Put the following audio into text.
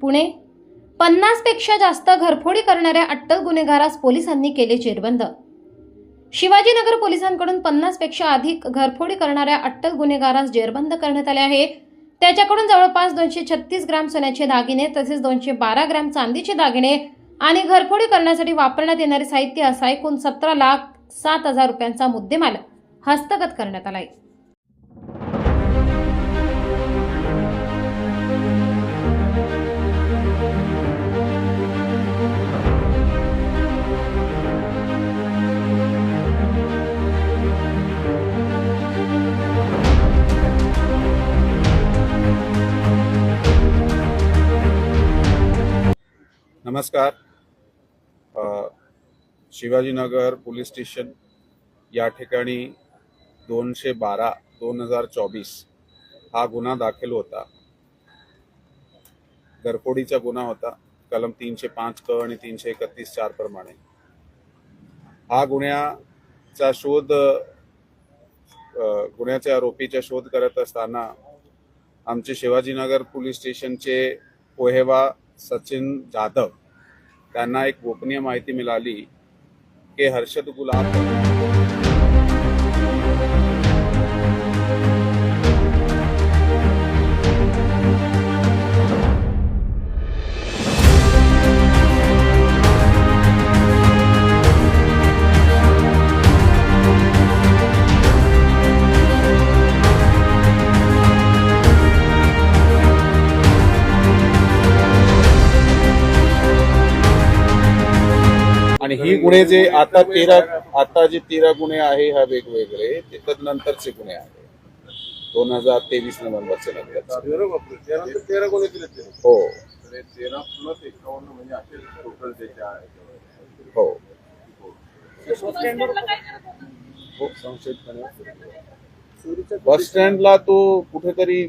पुणे. पन्नासपेक्षा जास्त घरफोडी करणाऱ्या अट्टल गुन्हेगारास पोलिसांनी केले जेरबंद. शिवाजीनगर पोलिसांकडून पन्नासपेक्षा अधिक घरफोडी करणाऱ्या अट्टल गुन्हेगारास जेरबंद करण्यात आले आहे. त्याच्याकडून जवळपास दोनशे छत्तीस ग्राम सोन्याचे दागिने तसेच दोनशे बारा ग्राम चांदीचे दागिने आणि घरफोडी करण्यासाठी वापरण्यात येणारे साहित्य असा एकूण सतरा लाख सात हजार रुपयांचा मुद्देमाल हस्तगत करण्यात आला आहे नमस्कार. शिवाजीनगर पोलीस स्टेशन या ठिकाणी दोनशे बारा दोन हजार चोवीस हा गुन्हा दाखल होता. घरफोडीचा गुन्हा होता. कलम तीनशे पाच क आणि तीनशे एकतीस चार प्रमाणे. हा गुन्ह्याचा शोध गुन्ह्याच्या आरोपीचा शोध करत असताना आमचे शिवाजीनगर पोलीस स्टेशनचे पोहेवा सचिन जाधव त्यांना एक गोपनीय माहिती मिळाली की हर्षद गुलाब. आणि ही गुन्हे जे आता तेरा आता जे तेरा गुन्हे आहे हा वेगवेगळे ते तदनंतरचे गुन्हे आहे दोन हजार तेवीस नोव्हेंबरचे नंतर हो. म्हणजे असे टोटल त्याच्या आहे हो. हो बस स्टँडला तो कुठेतरी